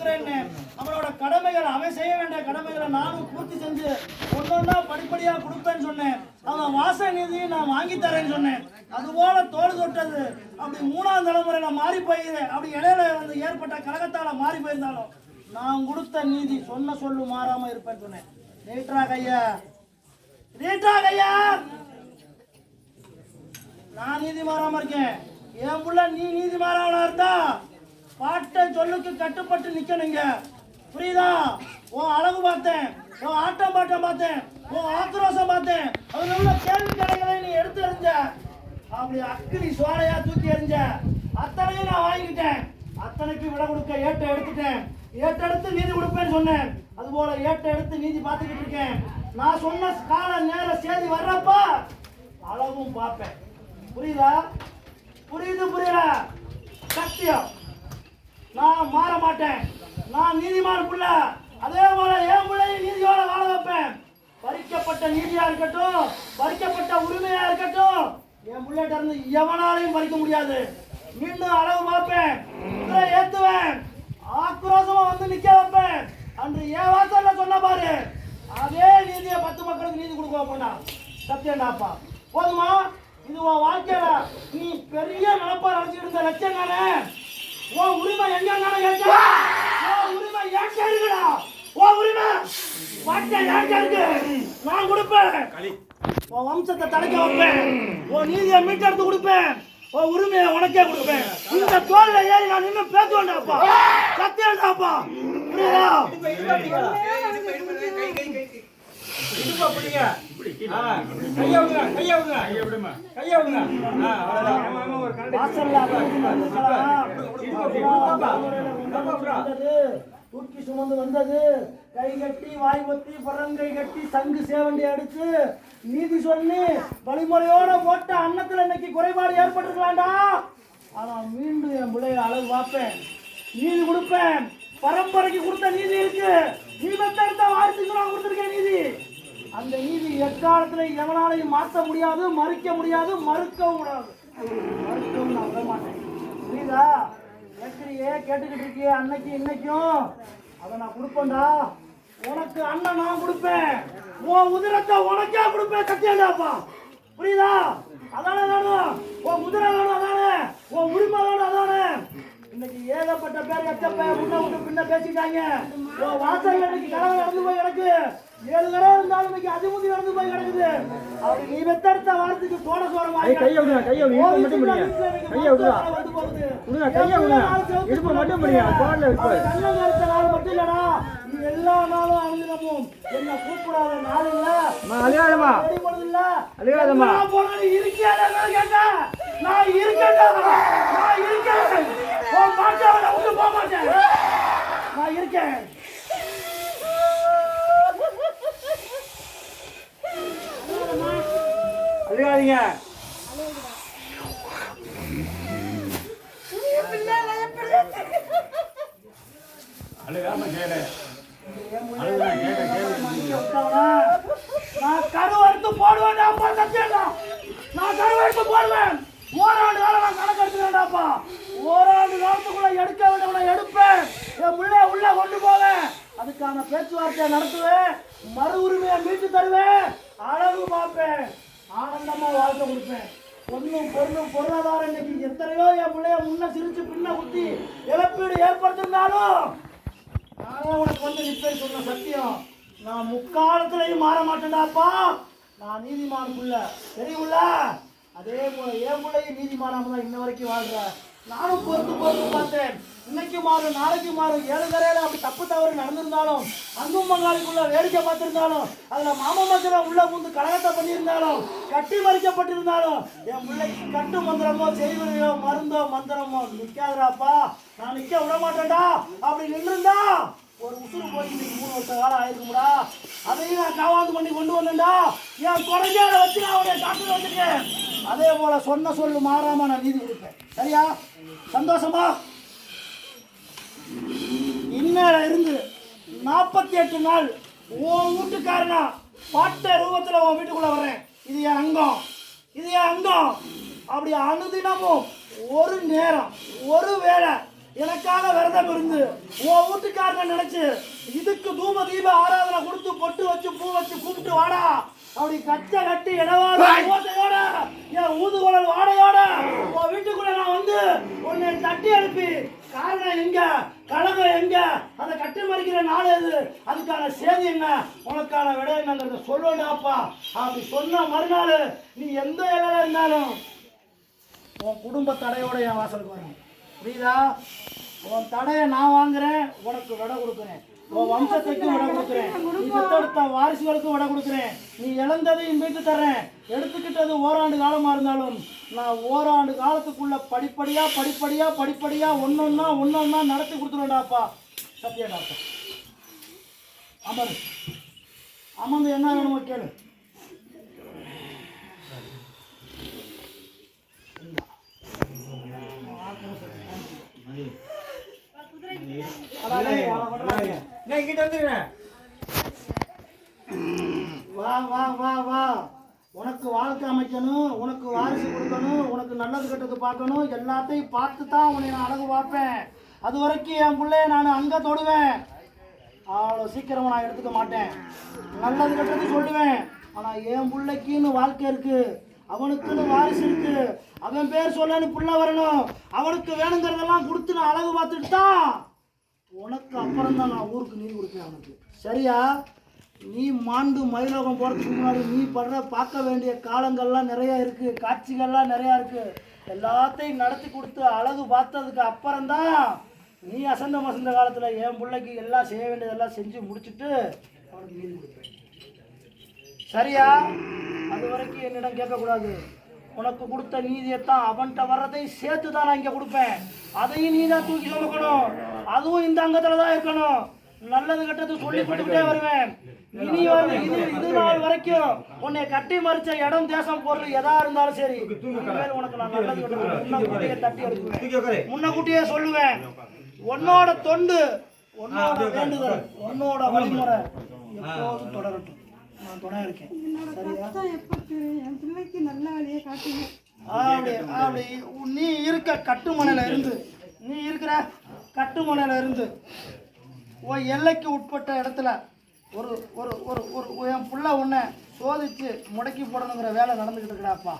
கொடுக்குறேன்னு அவனோட கடமைகள் அவன் செய்ய வேண்டிய கடமைகளை நானும் பூர்த்தி செஞ்சு ஒன்னொன்னா படிப்படியா கொடுப்பேன்னு சொன்னேன். அவன் வாச நிதியை நான் வாங்கி தரேன்னு சொன்னேன். அதுபோல தோல் தொட்டது. அப்படி மூணாம் தலைமுறையில மாறி போயிருந்தேன் அப்படி இடையில வந்து ஏற்பட்ட கழகத்தால மாறி போயிருந்தாலும் நான் கொடுத்த நீதி சொன்ன சொல்லு மாறாம இருப்பேன்னு சொன்னேன். ரேட்ரா கையா ரேட்ரா கையா நான் நீதி மாறாம இருக்கேன். என் புள்ள நீ நீதி மாறாவனா இருந்தா? பாட்டன் சொல்லுக்கு கட்டுப்பட்டு நிக்கணுங்க. புரியுதா? உன் அழகு பார்த்தேன் உன் ஆட்டம் பாட்டம் பார்த்தேன் உன் ஆக்ரோஷம் பார்த்தேன். அதுல உள்ள கேள்வி கடைகளை நீ எடுத்து எறிஞ்ச. அப்படி அக்கினி சோலையா தூக்கி எறிஞ்ச. அத்தனையும் நான் வாங்கிக்கிட்டேன். அத்தனைக்கு விட கொடுக்க ஏட்ட எடுத்துட்டேன். ஏட்ட எடுத்து நீதி கொடுப்பேன்னு சொன்னேன். அதுபோல ஏட்ட எடுத்து நீதி பார்த்துக்கிட்டு இருக்கேன். நான் சொன்ன கால நேர செய்தி வர்றப்ப அழகும் பார்ப்பேன். புரியுதா? புரியுது புரியல? சத்தியம். நான் மாற மாட்டேன். நான் நீதிமான் புள்ள அதே போல என் பிள்ளையை நீதியோட வாழ வைப்பேன். பறிக்கப்பட்ட நீதியா இருக்கட்டும் பறிக்கப்பட்ட உரிமையா இருக்கட்டும் என் பிள்ளைகிட்ட இருந்து எவனாலையும் பறிக்க முடியாது. மீண்டும் அளவு பார்ப்பேன் குதிரை ஏத்துவேன். ஆக்ரோஷமா வந்து நிக்க வைப்பேன். அன்று என் வாசல்ல சொன்ன பாரு அதே நீதியை பத்து மக்களுக்கு நீதி கொடுக்க வைப்பேன்டா. சத்தியண்டாப்பா போதுமா? இது உன் வாழ்க்கையில நீ பெரிய நிலப்பா நினைச்சிட்டு இருந்த லட்சியம் தானே? உன் உரிமை எங்க கேட்க உன் உரிமை எங்க இருக்குடா உன் உரிமை வாட்டை எங்க இருக்கு நான் கொடுப்பேன் உன் வம்சத்தை தலைக்க வைப்பேன் உன் நீதியை மீட்டெடுத்து கொடுப்பேன் உன் உரிமையை உனக்கே கொடுப்பேன் இந்த தோல்ல ஏறி நான் இன்னும் பேசுவேன்டாப்பா சத்தியம்டாப்பா புரியுதா தூக்கி சுமந்து வந்தது கை கட்டி வாய் கொத்தி பரங்கை கட்டி சங்கு சேவண்டி அடிச்சு நீதி சொல்லி வழிமுறையோட போட்ட அன்னத்துல இன்னைக்கு குறைபாடு ஏற்பட்டிருக்கலாம்டா ஆனா மீண்டும் என் பிள்ளைய அழகு பார்ப்பேன் நீதி கொடுப்பேன் பரம்பரைக்கு கொடுத்த நீதி இருக்கு நீ பெற்றெடுத்த வாரிசுக்கு நான் கொடுத்துருக்கேன் நீதி. அந்த நீதி எக்காலத்தில் எவனாலையும் மாற்ற முடியாது மறுக்க முடியாது மறுக்கவும் கூடாது. மறுக்கவும் நான் விட மாட்டேன். புரியுதா? கேட்குறியே கேட்டுக்கிட்டு இருக்கிய அன்னைக்கு இன்னைக்கும். அதை நான் கொடுப்பேன்டா. உனக்கு அண்ணன் நான் கொடுப்பேன். உன் உதிரத்தை உனக்கே கொடுப்பேன் சத்தியண்டாப்பா புரியுதா? அதானே வேணும். உன் குதிரை வேணும் அதானே. உன் உரிமை வேணும் அதானே. இன்னைக்கு ஏகப்பட்ட பேர் எச்சப்ப முன்ன விட்டு பின்ன பேசிட்டாங்க. உன் வாசல் எனக்கு கடவுள் நடந்து போய் கிடக்கு. ஏழு தடவை இருந்தாலும் இன்னைக்கு அதிமுதி நடந்து போய் கிடக்குது. அப்படி நீ வெத்தெடுத்த வாரத்துக்கு சோட சோட ஐய், கையை விடுங்க, கையை விடுங்க. மட்டும் பிடிங்க. கையை விடுங்க. கையை விடுங்க. இடுப்பை. மட்டும் நல்ல நேரத்த நாள் மட்டும் இல்லடா. நீ எல்லா நாளும் அழுகிறமும் என்ன கூப்பிடாத நாள் இல்ல. இல்ல. அழுகாதம்மா. நான் போனது நான் கேட்டேன் நான் நான் இருக்கேன். உன் மாட்டாவை நான் விட்டு போக மாட்டேன். நான் இருக்கேன். அழுகாதீங்க. அழுகாம கேளு. நான் கருவறுத்து சத்தியம்டா நான் கருவறுத்து போடுவேன். ஓராண்டு காலம் நான் கணக்கு எடுத்துக்கிறேன்டாப்பா. ஓராண்டு காலத்துக்குள்ள எடுக்க வேண்டியவனை எடுப்பேன். என் பிள்ளைய உள்ள கொண்டு போவேன். அதுக்கான பேச்சுவார்த்தையை நடத்துவேன். மறு உரிமையை மீட்டு தருவேன். அழகு பார்ப்பேன். ஆனந்தமா வாழ்க்கை கொடுப்பேன். பொண்ணும் பொருளும் பொருளாதாரம் இன்னைக்கு எத்தனையோ என் பிள்ளைய முன்ன சிரிச்சு பின்ன குத்தி இழப்பீடு ஏற்படுத்திருந்தாலும் நானே உனக்கு வந்து நிற்பேன் சொன்ன சத்தியம். நான் முக்காலத்திலையும் மாற மாட்டேன்டாப்பா. நான் நீதிமான் புள்ள. தெரியுமில்ல அதே போல என் பிள்ளையும் நீதிமானாம தான் இன்ன வரைக்கும் வாழ்கிறேன் நானும் பொறுத்து பொறுத்து பார்த்தேன். இன்னைக்கு மாறும் நாளைக்கு மாறும் ஏழு கரையில அப்படி தப்பு தவறு நடந்திருந்தாலும் அங்கும் பங்காளிக்குள்ள வேடிக்கை பார்த்திருந்தாலும் அதுல மாமா மச்சனை உள்ள புந்து கலகத்தை பண்ணியிருந்தாலும் கட்டி மறிக்கப்பட்டிருந்தாலும் என் பிள்ளைக்கு கட்டு மந்திரமோ செய்வதையோ மருந்தோ மந்திரமோ நிக்காதராப்பா நான் நிக்க விட மாட்டேன்டா. அப்படி நின்றுந்தா ஒரு உசுறு போய் இன்னைக்கு மூணு வருஷம் காலம் ஆயிருக்கும்டா. அதையும் நான் காவாந்து பண்ணி கொண்டு வந்தேன்டா. என் குறைஞ்சால வச்சு நான் அவனை காட்டு வச்சிருக்கேன். அதே போல சொன்ன சொல்லு மாறாம நான் நீதி கொடுப்பேன். சரியா? சந்தோஷமா? இன்னையில இருந்து நாற்பத்தி எட்டு நாள் உன் வீட்டுக்காரனா பாட்ட ரூபத்தில் உன் வீட்டுக்குள்ள வரேன் இது என் அங்கம். இது என் அங்கம். அப்படி அனுதினமும் ஒரு நேரம் ஒரு வேளை எனக்காக விரதம் இருந்து உன் வீட்டுக்காரனை நினைச்சு இதுக்கு தூப தீப ஆராதனை கொடுத்து பொட்டு வச்சு பூ வச்சு கூப்பிட்டு வாடா. அப்படி கச்ச கட்டி இடவாத ஓசையோட என் ஊதுகுழல் வாடையோட உன் வீட்டுக்குள்ள நான் வந்து உன்னை தட்டி எழுப்பி காரணம் எங்க கழகம் எங்க அதை கட்டி மறிக்கிற நாள் எது? அதுக்கான சேதி என்ன? உனக்கான விட என்னங்கிறத சொல்லணும்ப்பா அப்படி சொன்ன மறுநாள் நீ எந்த இலையில இருந்தாலும் உன் குடும்ப தடையோட என் வாசலுக்கு வரணும். புரியுதா? உன் தடையை நான் வாங்குறேன் உனக்கு விட கொடுக்குறேன். உன் வம்சத்துக்கும் விட கொடுக்குறேன். நீ பெத்தெடுத்த வாரிசுகளுக்கும் விட கொடுக்குறேன். நீ இழந்ததையும் மீட்டு தர்றேன். எடுத்துக்கிட்டது ஓராண்டு காலமா இருந்தாலும் நான் ஓராண்டு காலத்துக்குள்ள படிப்படியா படிப்படியா படிப்படியா ஒன்னொன்னா ஒன்னொன்னா நடத்தி கொடுத்துருவேன்டாப்பா. சத்யா டாக்டர். அமர். அமர்ந்து என்ன வேணுமோ கேளு அடடே, அவன் வர்றாங்க. நான் இங்கிட்ட வந்துடுறேன் வா வா வா வா உனக்கு வாழ்க்கை அமைக்கணும் உனக்கு வாரிசு கொடுக்கணும் உனக்கு நல்லது கெட்டது பார்க்கணும் எல்லாத்தையும் பார்த்து தான் உன்னை நான் அழகு பார்ப்பேன் அது வரைக்கும் என் பிள்ளைய நான் அங்கே தொடுவேன். அவ்வளோ சீக்கிரமாக நான் எடுத்துக்க மாட்டேன் நல்லது கெட்டது சொல்லுவேன் ஆனால் என் பிள்ளைக்குன்னு வாழ்க்கை இருக்கு அவனுக்குன்னு வாரிசு இருக்கு. அவன் பேர் சொல்லன்னு புள்ள வரணும். அவனுக்கு வேணுங்கிறதெல்லாம் கொடுத்து நான் அழகு பார்த்துட்டு தான் அப்புறம் தான் நான் ஊருக்கு நீர் கொடுப்பேன் அவனுக்கு. சரியா? நீ மாண்டு மயிலோகம் போகிறதுக்கு முன்னாடி நீ படுற பார்க்க வேண்டிய காலங்கள்லாம் நிறைய இருக்குது காட்சிகள்லாம் நிறையா இருக்குது எல்லாத்தையும் நடத்தி கொடுத்து அழகு பார்த்ததுக்கு அப்புறம்தான் நீ அசந்த மசந்த காலத்தில் என் பிள்ளைக்கு எல்லாம் செய்ய வேண்டியதெல்லாம் செஞ்சு முடிச்சுட்டு அவனுக்கு மீன் கொடுப்பேன். சரியா? அது வரைக்கும் என்னிடம் கேட்கக்கூடாது. உனக்கு கொடுத்த நீதியைத்தான் அவன்கிட்ட வர்றதையும் சேர்த்து தான் நான் இங்கே கொடுப்பேன். அதையும் நீ தான் தூக்கி சுமக்கணும். அதுவும் இந்த அங்கத்தில் தான் இருக்கணும். நல்லது கெட்டது சொல்லி கொடுத்துட்டே வருவேன். இனி வந்து இது இது நாள் வரைக்கும் உன்னை கட்டி மறிச்ச இடம் தேசம் பொருள் எதா இருந்தாலும் சரி. உனக்கு நான் நல்லது கெட்டது தட்டி எடுக்குவேன் உட்காரு முன்னக்கூட்டியே சொல்லுவேன். உன்னோட தொண்டு உன்னோட வேண்டுதல் உன்னோட வழிமுறை எப்போதும் தொடரட்டும். நான் துணை இருக்கேன்? என் பிள்ளைக்கு நல்ல வழியை காட்டுங்க. அப்படி அப்படி நீ இருக்க கட்டுமனையில இருந்து. நீ இருக்கிற கட்டுமனையில இருந்து உன் எல்லைக்கு உட்பட்ட இடத்துல ஒரு ஒரு ஒரு ஒரு என் புள்ள உன்னை சோதித்து முடக்கி போடணுங்கிற வேலை நடந்துக்கிட்டு இருக்கிறாப்பா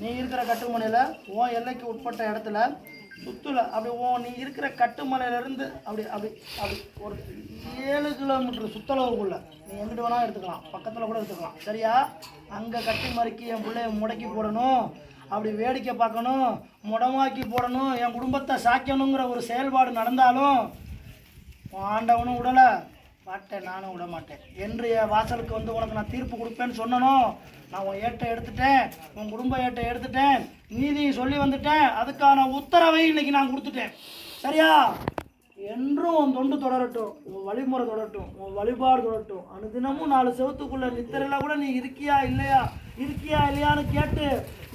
நீ இருக்கிற கட்டுமனையில் உன் எல்லைக்கு உட்பட்ட இடத்துல சுற்றுல அப்படி ஓ நீ இருக்கிற கட்டுமனையிலேருந்து அப்படி அப்படி அப்படி ஒரு ஏழு கிலோமீட்டர் சுத்தளவுக்குள்ள நீ எங்கிட்டு வேணாலும் எடுத்துக்கலாம். பக்கத்தில் கூட எடுத்துக்கலாம். சரியா? அங்கே கட்டி மறுக்கி என் பிள்ளைய முடக்கி போடணும். அப்படி வேடிக்கை பார்க்கணும் முடமாக்கி போடணும் என் குடும்பத்தை சாய்க்கணுங்கிற ஒரு செயல்பாடு நடந்தாலும் உன் ஆண்டவனும் விடலை. பாட்டேன் நானும் விட மாட்டேன். என்று என் வாசலுக்கு வந்து உனக்கு நான் தீர்ப்பு கொடுப்பேன்னு சொன்னனும். நான் உன் ஏட்டை எடுத்துட்டேன் உன் குடும்ப ஏட்டை எடுத்துட்டேன் நீதியை சொல்லி வந்துட்டேன். அதுக்கான உத்தரவை இன்னைக்கு நான் கொடுத்துட்டேன். சரியா? என்றும் உன் தொண்டு தொடரட்டும் உன் வழிமுறை தொடரட்டும் உன் வழிபாடு தொடரட்டும். அனுதினமும் நாலு செவத்துக்குள்ள நித்திரையில் கூட நீ இருக்கியா இல்லையா? இருக்கியா இல்லையான்னு கேட்டு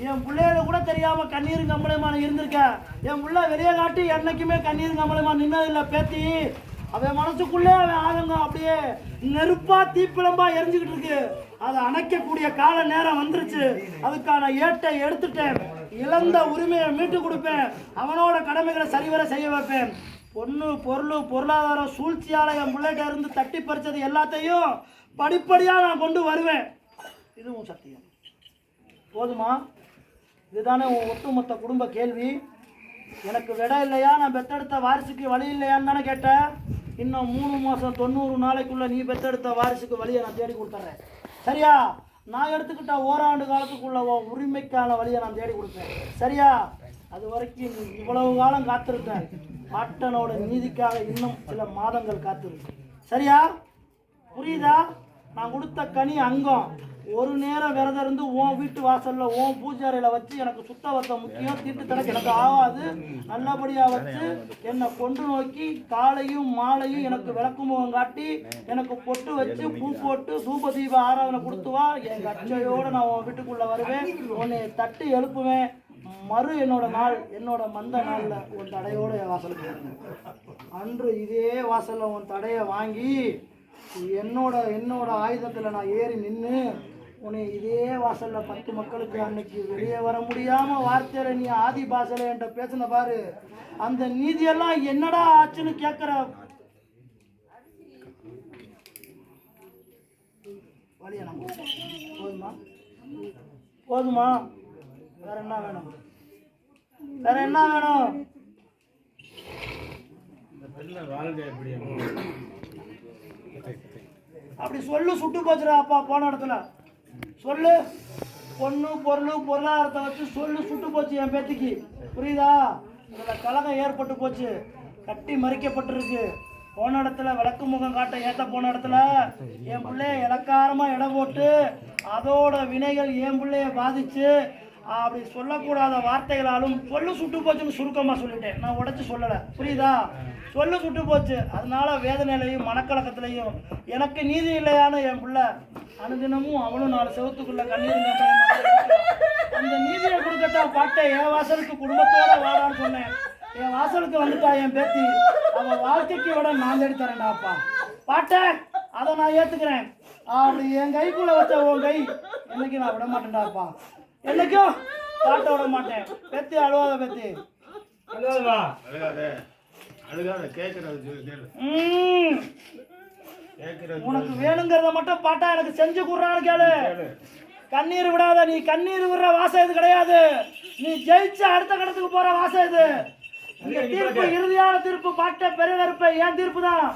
என் பிள்ளையில கூட தெரியாம கண்ணீர் கம்பளமான இருந்திருக்கேன். என் பிள்ளை வெளியே காட்டி என்னைக்குமே கண்ணீர் கம்பளமா நின்னதில்லை பேத்தி. அவன் மனசுக்குள்ளே அவன் ஆதங்கம் அப்படியே நெருப்பா தீப்பிளம்பா எரிஞ்சுக்கிட்டு இருக்கு. அதை அணைக்கக்கூடிய கால நேரம் வந்துருச்சு. அதுக்கான ஏட்டை எடுத்துட்டேன். இழந்த உரிமையை மீட்டு கொடுப்பேன். அவனோட கடமைகளை சரிவர செய்ய வைப்பேன். பொண்ணு பொருள் பொருளாதாரம் சூழ்ச்சியால என் பிள்ளைகிட்ட இருந்து தட்டி பறிச்சது எல்லாத்தையும் படிப்படியாக நான் கொண்டு வருவேன். இதுவும் சத்தியம். போதுமா? இதுதானே உன் ஒட்டுமொத்த குடும்ப கேள்வி. எனக்கு விட இல்லையா? நான் பெத்தெடுத்த வாரிசுக்கு வழி இல்லையான்னு தானே கேட்டேன். இன்னும் மூணு மாதம் தொண்ணூறு நாளைக்குள்ளே நீ பெத்தெடுத்த வாரிசுக்கு வழியை நான் தேடி கொடுத்துட்றேன். சரியா? நான் எடுத்துக்கிட்ட ஓராண்டு காலத்துக்குள்ள உன் உரிமைக்கான வழியை நான் தேடி கொடுப்பேன். சரியா? அது வரைக்கும் இவ்வளவு காலம் காத்திருக்கேன் பாட்டனோட நீதிக்காக இன்னும் சில மாதங்கள் காத்திருக்கு சரியா? புரியுதா? நான் கொடுத்த கனி அங்கம். ஒரு நேரம் விரதம் இருந்து உன் வீட்டு வாசல்ல உன் பூஜை வச்சு எனக்கு சுத்த வத்தம் முக்கியம் தீட்டு தனக்கு எனக்கு ஆகாது. நல்லபடியா வச்சு என்னை கொண்டு நோக்கி காலையும் மாலையும் எனக்கு விளக்குமுகம் காட்டி எனக்கு பொட்டு வச்சு பூ போட்டு தூப தீப ஆராதனை கொடுத்து வா. என் கச்சையோட நான் உன் வீட்டுக்குள்ள வருவேன். உன்னை தட்டி எழுப்புவேன். மறு என்னோட நாள் என்னோட மந்த நாளில் உன் தடையோட என் வாசலுக்கு அன்று இதே வாசலில் உன் தடையை வாங்கி என்னோட என்னோட ஆயுதத்தில் நான் ஏறி நின்று உன்னை இதே வாசல்ல பத்து மக்களுக்கு அன்னைக்கு வெளியே வர முடியாம வார்த்தையில நீ ஆதி பாஷையில என்கிட்ட பேசின பாரு. அந்த நீதியெல்லாம் என்னடா ஆச்சுன்னு கேட்குற வழியா நம்ம? போதுமா? போதுமா? வேற என்ன வேணும்? வேற என்ன வேணும்? அப்படி சொல்லு சுட்டு போச்சுடா அப்பா போன இடத்துல. சொல்லு. பொண்ணு பொருள் பொருளாதாரத்தை வச்சு சொல்லு சுட்டு போச்சு என் பேத்திக்கு. புரியுதா? இதில் கலகம் ஏற்பட்டு போச்சு. கட்டி மறிக்கப்பட்டிருக்கு. போன இடத்துல விளக்கு முகம் காட்ட ஏத்த போன இடத்துல என் பிள்ளைய இலக்காரமாக இடம் போட்டு அதோட வினைகள் என் பிள்ளைய பாதிச்சு அப்படி சொல்லக்கூடாத வார்த்தைகளாலும் சொல்லு சுட்டு போச்சுன்னு சுருக்கமாக சொல்லிட்டேன். நான் உடச்சி சொல்லலை. புரியுதா? சொல்லு சுட்டு போச்சு. அதனால வேதனையிலையும் மனக்கலக்கத்திலையும் எனக்கு நீதி இல்லையான்னு என் பிள்ளை அனுதினமும் அவனும் நாலு செவத்துக்குள்ள கண்ணீர் அந்த நீதியை கொடுக்கத்தான் பாட்டை என் வாசலுக்கு குடும்பத்தோட வாடான்னு சொன்னேன். என் வாசலுக்கு வந்துட்டா என் பேத்தி. அவன் வாழ்க்கைக்கு விட நான் தேடி தரேன்டாப்பா பாட்டை அதை நான் ஏத்துக்கிறேன். அப்படி என் கைக்குள்ள வச்ச உன் கை என்னைக்கு நான் விட மாட்டேன்டாப்பா. என்னைக்கும் பாட்டை விட மாட்டேன். பெத்தி அழுவாத பெத்தி. அழுகாதா அழுகாதே. அழுகாத கேட்கறது கேட்கறது உனக்கு வேணுங்கிறத மட்டும் பாட்டா எனக்கு செஞ்சு கொடுறான்னு கேளு. கண்ணீர் விடாத நீ கண்ணீர் விடுற வாசம் இது கிடையாது. நீ ஜெயிச்சு அடுத்த கடத்துக்கு போற வாசம் இது. இந்த தீர்ப்பு இறுதியான தீர்ப்பு பாட்ட பெருவெறுப்ப என் தீர்ப்பு தான்?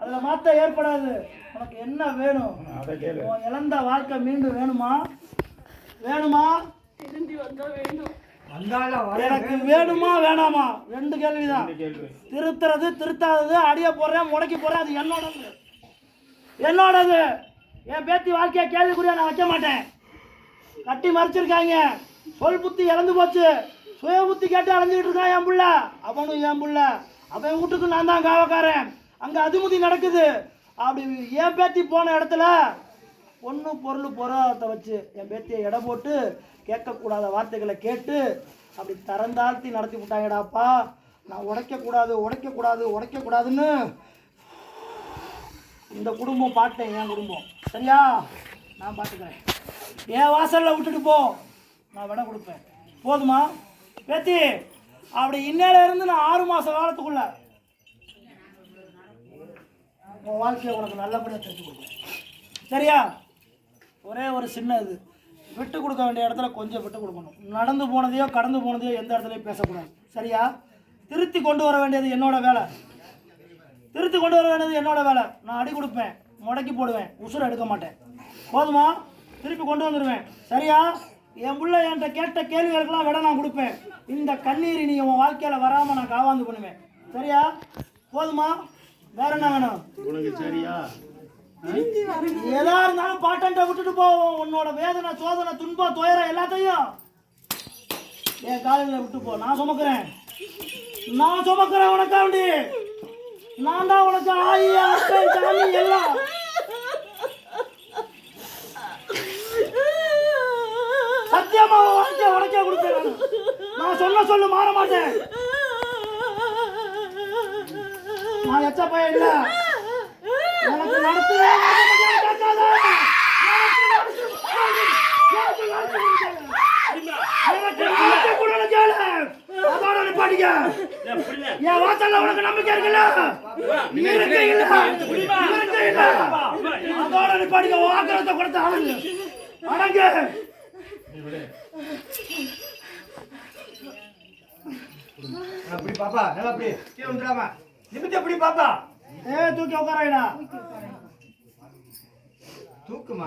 அதுல மாத்த ஏற்படாது. உனக்கு என்ன வேணும்? அதை கேளு. உன் இழந்த வாழ்க்கை மீண்டும் வேணுமா? வேணுமா? வந்தாலும் வர எனக்கு வேணுமா வேணாமா? ரெண்டு கேள்விதான். கேள்வி. திருத்துறது திருத்தாதது அடிய போடுறேன் முடக்கி போடுறேன் அது என்னோடது. என்னோடது. என் பேத்தி வாழ்க்கைய கேள்விக்குறியா நான் வைக்க மாட்டேன். கட்டி மறைச்சிருக்காங்க. சொல் புத்தி இழந்து போச்சு. சுய புத்தி கேட்டு அலைஞ்சிட்டு இருக்கான் என் புள்ள. அவனும் என் புள்ள. அவன் வீட்டுக்கு நான் தான் காவக்காரன். அங்க அதிமுதி நடக்குது. அப்படி என் பேத்தி போன இடத்துல பொண்ணு பொருள் பொருளாதாரத்தை வச்சு என் பேத்தியை எடை போட்டு கேட்கக்கூடாத வார்த்தைகளை கேட்டு அப்படி தரந்தாழ்த்தி நடத்தி விட்டாங்கடாப்பா. நான் உடைக்கக்கூடாது உடைக்கக்கூடாது உடைக்கக்கூடாதுன்னு இந்த குடும்பம் பாட்டேன் என் குடும்பம். சரியா? நான் பார்த்துக்கிறேன் என் வாசலில் விட்டுட்டு போ. நான் விட கொடுப்பேன். போதுமா? பேத்தி அப்படி இன்னையில இருந்து நான் ஆறு மாத காலத்துக்குள்ள உன் வாழ்க்கையை உனக்கு நல்லபடியாக தெரிஞ்சு கொடுப்பேன் சரியா? ஒரே ஒரு சின்ன இது. விட்டு கொடுக்க வேண்டிய இடத்துல கொஞ்சம் விட்டு கொடுக்கணும். நடந்து போனதையோ கடந்து போனதையோ எந்த இடத்துலையும் பேசக்கூடாது. சரியா? திருத்தி கொண்டு வர வேண்டியது என்னோட வேலை. திருத்தி கொண்டு வர வேண்டியது என்னோட வேலை. நான் அடி கொடுப்பேன் முடக்கி போடுவேன் உசுரை எடுக்க மாட்டேன். போதுமா? திருப்பி கொண்டு வந்துடுவேன் சரியா? என் புள்ள என்கிட்ட கேட்ட கேள்விகளுக்கெல்லாம் விட நான் கொடுப்பேன். இந்த கண்ணீர் நீ உன் வாழ்க்கையில் வராமல் நான் காவாந்து பண்ணுவேன். சரியா? போதுமா? வேற என்ன வேணும்? உனக்கு சரியா? எதா இருந்தாலும் பாட்டன்ட்ட விட்டுட்டு போவோம் உன்னோட வேதனை சோதனை துன்பம் துயரம் எல்லாத்தையும் என் காலையில் விட்டு போ. நான் சுமக்கிறேன். நான் சுமக்கிறேன் உனக்காண்டி. நான் தான் உனக்கு ஆயி அத்தை சாமி எல்லாம். சத்தியமா வாழ்க்கைய உனக்கே கொடுப்பேன் நான். சொன்ன சொல்லு மாற மாட்டேன். நான் எச்ச பையன் இல்லை. என் வாசல்ல உனக்கு நம்பிக்கை இருக்குல்ல இருக்கு இல்ல இருக்கு இல்ல அதோட நிப்பாட்டிக்க உன் ஆக்கிரத்தை கொடுத்து அடங்கு அடங்கு அப்படி பாப்பா நல்லா அப்படி கீழே நிமித்தி அப்படி பாப்பா ஏ தூக்கி உட்காரைடா தூக்குமா?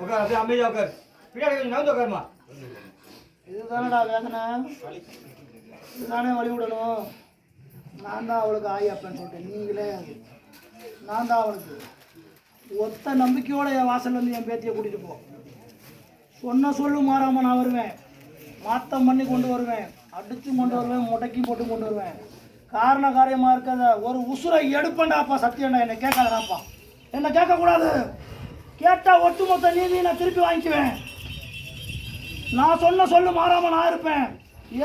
உட்கார். அப்படியே அமைதியா உட்கார். பின்னாடி கொஞ்சம் நகர்ந்து உட்காருமா? இதுதானடா வேதனை. இதுதானே வழி விடணும் நான் தான் அவளுக்கு ஆயி அப்பன்னு சொல்லிட்டேன். நீங்களே நான் தான் அவளுக்கு. ஒத்த நம்பிக்கையோட என் வாசல்ல இருந்து என் பேத்தியை கூட்டிட்டு போ. சொன்ன சொல்லு மாறாம நான் வருவேன். மாத்தம் பண்ணி கொண்டு வருவேன். அடித்து கொண்டு வருவேன் முடக்கி போட்டு கொண்டு வருவேன். காரண காரியமாக இருக்காத ஒரு உசுரை எடுப்பேன்டாப்பா சத்தியம்டா. என்னை கேட்காதாப்பா என்னை கேட்கக்கூடாது. கேட்டால் ஒட்டுமொத்த நீதி நான் திருப்பி வாங்கிக்குவேன். நான் சொன்ன சொல்லு மாறாமல் நான் இருப்பேன்.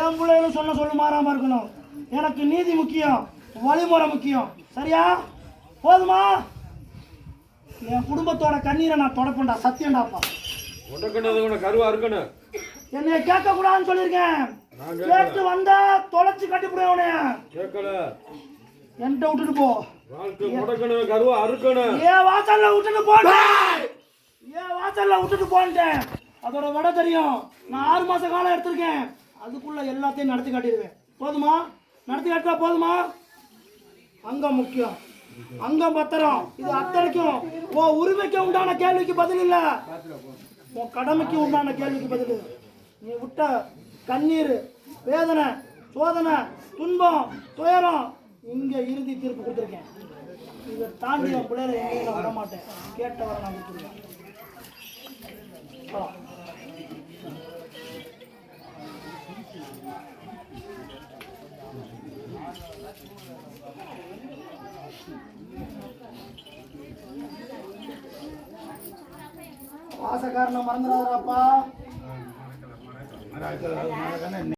என் பிள்ளைகளும் சொன்ன சொல்லு மாறாமல் இருக்கணும். எனக்கு நீதி முக்கியம் வழிமுறை முக்கியம். சரியா? போதுமா? என் குடும்பத்தோட கண்ணீரை நான் தொடப்பேன்டா சத்தியம்டாப்பா உடக்கணும் கருவா இருக்கணும். என்னைய கேட்க கூடாதுன்னு சொல்லியிருக்கேன் கேட்டு வந்தா தொலைச்சு கட்டிப்பிடுவேன் உனைய கேட்கல. என்கிட்ட விட்டுட்டு போ. வாழ்க்கை முடக்கணும் கருவா அறுக்கணும். ஏன் வாசல்ல விட்டுட்டு போனேன் ஏன் வாசல்ல விட்டுட்டு போன்ட்டேன் அதோட விட தெரியும். நான் ஆறு மாச காலம் எடுத்திருக்கேன். அதுக்குள்ள எல்லாத்தையும் நடத்தி காட்டிடுவேன். போதுமா? நடத்தி காட்டினா போதுமா? அங்கம் முக்கியம். அங்கம் பத்திரம். இது அத்தனைக்கும். உன் உரிமைக்கு உண்டான கேள்விக்கு பதில் இல்ல. உன் கடமைக்கு உண்டான கேள்விக்கு பதில் நீ விட்ட கண்ணீர் வேதனை சோதனை துன்பம் துயரம் இங்கே இறுதி தீர்ப்பு கொடுத்துருக்கேன். இதை தாண்டி என் பிள்ளைகளை எங்கேயும் நான் விட மாட்டேன் கேட்டவரை நான் கொடுத்துருக்கேன் போலாம். வாசக்காரனை மறந்துடாதப்பா なるほどね。